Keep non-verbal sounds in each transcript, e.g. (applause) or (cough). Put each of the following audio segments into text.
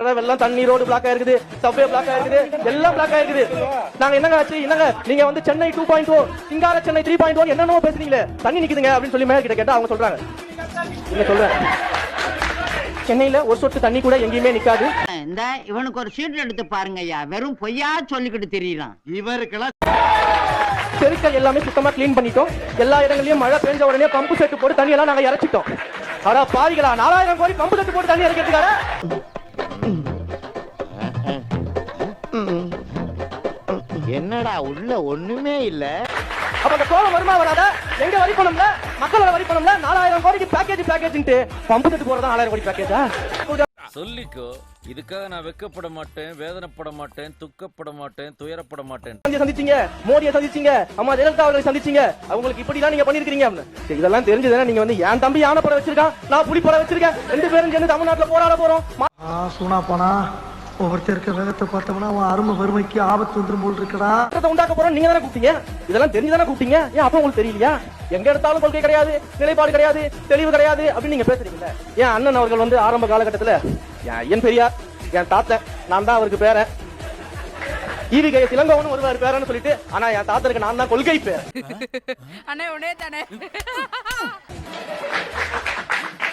எல்லாம் தண்ணி road block ஆயிருக்குது சப்வே பிளாக் ஆயிருக்குது எல்லாம் பிளாக் ஆயிருக்குது. நாங்க என்னங்க ஆச்சு? என்னங்க? நீங்க வந்து சென்னை டூ பாயிண்ட் ஓ சிங்கார சென்னை த்ரீ பாயிண்ட் ஓ என்னென்னமோ பேசுறீங்களே? தண்ணி நிக்குதுங்க அப்படின்னு சொல்லி மேல கிட்ட கேட்டா அவங்க சொல்றாங்க. என்ன சொல்றேன்? சென்னையில ஒரு சொட்டு தண்ணி கூட எங்கேயுமே நிக்காது. இந்த இவனுக்கு ஒரு சீட் எடுத்து பாருங்க ஐயா வெறும் பொய்யா சொல்லிக்கிட்டு தெரியலாம் இவருக்கெல்லாம் தெருக்கள் எல்லாமே சுத்தமா க்ளீன் பண்ணிட்டோம். எல்லா இடங்களையும் மழை பெஞ்ச உடனே பம்பு செட்டு போட்டு தண்ணி எல்லாம் நாங்க இறச்சிட்டோம். அடா பாவிகளா நாலாயிரம் கோடி பம்பு செட்டு போட்டு தண்ணி இறக்கிறதுக்காக? என்னடா உள்ள ஒண்ணுமே இல்ல. அப்ப அந்த கோலம் வருமா வராத? எங்க வரி பணம்ல? மக்களோட வரி பணம்ல? நாலாயிரம் கோடிக்கு பேக்கேஜ் பேக்கேஜ்ன்ட்டு பம்பு செட்டு போறதா நாலாயிரம் கோடி பேக்கேஜா சொல்லிக்கோ இதுக்காக நான் வெக்கப்பட மாட்டேன் வேதனைப்பட மாட்டேன் துக்கப்பட மாட்டேன் துயரப்பட மாட்டேன். சந்திச்சீங்க மோடியை சந்திச்சீங்க அம்மா ஜெயலலிதா அவர்களை சந்திச்சீங்க. அவங்களுக்கு இப்படிலாம் நீங்க பண்ணிருக்கீங்க இதெல்லாம் தெரிஞ்சதுன்னா நீங்க வந்து என் தம்பி யானை படம் வச்சிருக்கான் நான் புலி படம் வச்சிருக்கேன். ரெண்டு பேரும் சேர்ந்து தமிழ்நாட்டுல போராட போறோம். சூனா போனா ஒவ்வொருத்தர் இருக்க வேகத்தை பார்த்தோம்னா அவன் அருமை வறுமைக்கு ஆபத்து வந்துரும் போல் இருக்கடா. உண்டாக்க போறோம் நீங்க தானே கூப்பிட்டீங்க? இதெல்லாம் தெரிஞ்சுதானே கூப்பிட்டீங்க? ஏன் அப்ப உங்களுக்கு தெரியலையா? எங்க எடுத்தாலும் கொள்கை கிடையாது நிலைப்பாடு கிடையாது தெளிவு கிடையாது அப்படின்னு நீங்க பேசுறீங்கல்ல. என் அண்ணன் அவர்கள் வந்து ஆரம்ப காலகட்டத்துல என் ஐயன் பெரியார் என் தாத்தன் நான் தான் அவருக்கு பேரன். ஈவிகை சிலங்கோவன் ஒருவர் பேரன்னு சொல்லிட்டு ஆனா என் தாத்தருக்கு நான் தான் கொள்கை பேர் அண்ணே உடனே தானே.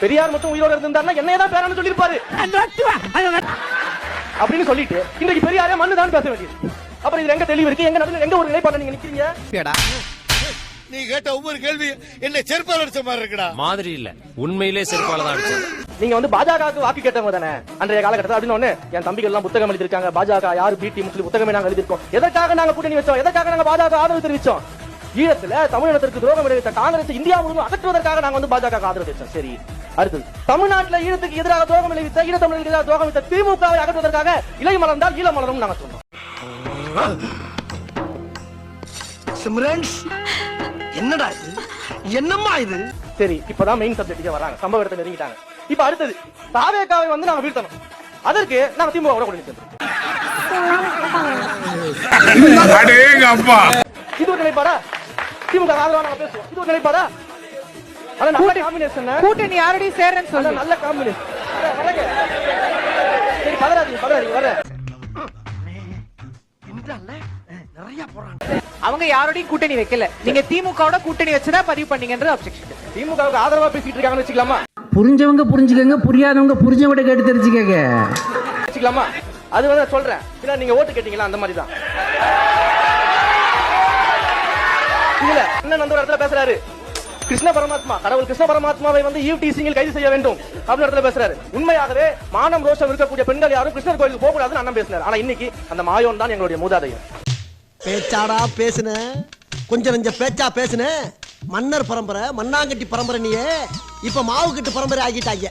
பெரியார் மட்டும் உயிரோட இருந்திருந்தாருன்னா என்னைய தான் பேரன்னு சொல்லியிருப்பாரு. அப்படின்னு சொல்லிட்டு இன்றைக்கு பெரியாரே மண்ணு தான் பேச வேண்டியது. அப்புறம் இதுல எங்க தெளிவு இருக்கு? எங்க நடுவில் எங்க ஒரு நிலைப்பாடு நீங்க நிக்கிறீங்க? நீ கேட்ட ஒவ்வொரு கேள்வி என்ன செருப்பால் அடிச்ச மாதிரி இருக்குடா. மாதிரி இல்ல. உண்மையிலே செருப்பால தான் அடிச்சேன். நீங்க வந்து பாஜகவுக்கு வாக்கு கேட்டவங்க தானே? அன்றைய காலகட்டத்தில் அப்படின்னு ஒண்ணு என் தம்பிகள் எல்லாம் புத்தகம் எழுதிருக்காங்க பாஜக யாரு பிடி முஸ்லிம் புத்தகமே நாங்க எழுதிருக்கோம் எதற்காக நாங்க கூட்டணி வச்சோம்? எதற்காக நாங்க பாஜக ஆதரவு தெரிவிச்சோம்? ஈழத்துல தமிழினத்திற்கு துரோகம் விளைவித்த காங்கிரஸ் இந்தியா முழுவதும் அகற்றுவதற்காக நாங்க வந்து பாஜக ஆதரவு தெரிவிச்சோம் சரி அடுத்தது. தமிழ்நாட்டுல ஈழத்துக்கு எதிராக துரோகம் விளைவித்த ஈழத்தமிழர்களுக்கு எதிராக துரோகம் விளைவித்த திமுகவை அகற்றுவதற்காக இலை மலர்ந்தால் ஈழ மலரும் நாங்க சொன்னோம் சிம்ரன்ஸ் என்னடா இது? என்னம்மா இது? சரி இப்பதான் மெயின் சப்ஜெக்ட்டுக்கு வராங்க. சம்பவ இடத்தை நெருங்கிட்டாங்க. இப்ப அடுத்தது தாவேக்காவை வந்து நாங்க வீழ்த்தணும். அதற்கு நாங்க திமுக கூட சேர்ந்தோம் (laughs) இது ஒரு நிலைப்பாடா? திமுக ஆதரவா நாங்க பேசுவோம். இது ஒரு நிலைப்பாடா? அதான் நல்ல காம்பினேஷன் கூட்டணி யாரடி சேர்றேன்னு சொல்லு. நல்ல காம்பினேஷன் சரி பதறாதீங்க பதறாதீங்க வர அவங்க யாரோடையும் கூட்டணி வைக்கல. நீங்க திமுகவோட கூட்டணி வச்சுதான் பதிவு பண்ணீங்கன்றது அப்செக்ஷன் திமுகவுக்கு ஆதரவா பேசிட்டு இருக்காங்கன்னு வச்சுக்கலாமா? புரிஞ்சவங்க புரிஞ்சுக்கங்க புரியாதவங்க புரிஞ்சவங்க கேட்டு தெரிஞ்சுக்கங்க. வச்சுக்கலாமா? அது வந்து சொல்றேன். இல்ல நீங்க ஓட்டு கேட்டீங்களா? அந்த மாதிரி தான் அண்ணன் வந்து ஒரு இடத்துல பேசுறாரு. கிருஷ்ண பரமாத்மா கடவுள் கிருஷ்ண பரமாத்மாவை வந்து ஈவ் டீசிங்கில் கைது செய்ய வேண்டும் அப்படின்னு இடத்துல பேசுறாரு. உண்மையாகவே மானம் ரோஷம் இருக்கக்கூடிய பெண்கள் யாரும் கிருஷ்ணர் கோயிலுக்கு போக கூடாதுன்னு அண்ணன் பேசினார். ஆனா இன்னைக்கு அந்த மாயோன் தான் எங்களுடைய மூதாதையர். பேச்சாடா பேசுன? கொஞ்சம் நெஞ்ச பேச்சா பேசுன? மன்னர் பரம்பரை மண்ணாங்கட்டி பரம்பரை நீயே. இப்ப மாவு கட்டு பரம்பரை ஆகிட்டாங்க.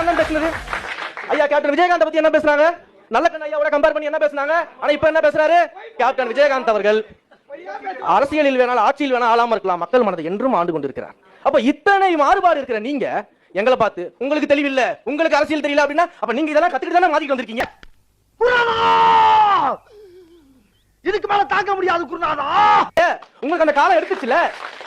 அண்ணன் பேசுனது. ஐயா கேப்டன் விஜயகாந்த் பத்தி என்ன பேசுறாங்க நல்ல கண் ஐயாவோட கம்பேர் பண்ணி என்ன பேசுனாங்க? ஆனா இப்ப என்ன பேசுறாரு? கேப்டன் விஜயகாந்த் அவர்கள். அரசியலில் வேணாலும் ஆட்சியில் வேணாலும் ஆளாம இருக்கலாம். மக்கள் மனதை என்றும் ஆண்டு கொண்டிருக்கிறார். அப்ப இத்தனை மாறுபாடு இருக்கிற நீங்க எங்களை பார்த்து உங்களுக்கு தெளிவில்ல உங்களுக்கு அரசியல் தெரியல அப்படின்னா அப்ப நீங்க இதெல்லாம் கத்துக்கிட்டு தானே மாத்திட்டு வந்திருக்கீங்க? இதுக்கு மேல தாங்க முடியாது குருநாதா! உங்களுக்கு அந்த காலம் எடுத்துச்சுல?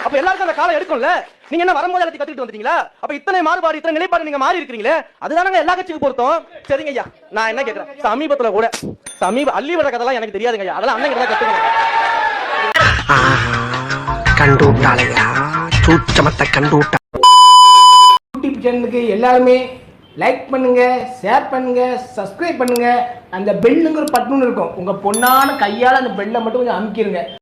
அப்ப எல்லாருக்கும் அந்த காலம் எடுக்கும்ல? நீங்க என்ன வரும்போது எல்லாத்தையும் கத்துக்கிட்டு வந்துட்டீங்களா? அப்ப இத்தனை மாறுபாடு இத்தனை நிலைப்பாடு நீங்க மாறி இருக்கீங்களே அதுதானங்க எல்லா கட்சிக்கும் பொருத்தம். சரிங்க ஐயா நான் என்ன கேக்குறேன்? சமீபத்துல கூட சமீப அள்ளி வர கதெல்லாம் எனக்கு தெரியாதுங்க ஐயா. அதெல்லாம் அண்ணன் கிட்ட கத்துக்கணும். கண்டு விட்டாளையா சூச்சமத்தை கண்டு விட்டா யூடியூப் சேனலுக்கு எல்லாருமே லைக் பண்ணுங்க ஷேர் பண்ணுங்க சப்ஸ்கிரைப் பண்ணுங்க. அந்த பெல்லுங்கிற பட்டுன்னு இருக்கும். உங்க பொண்ணான கையால அந்த பெல்லை மட்டும் கொஞ்சம் அமுக்கிருங்க.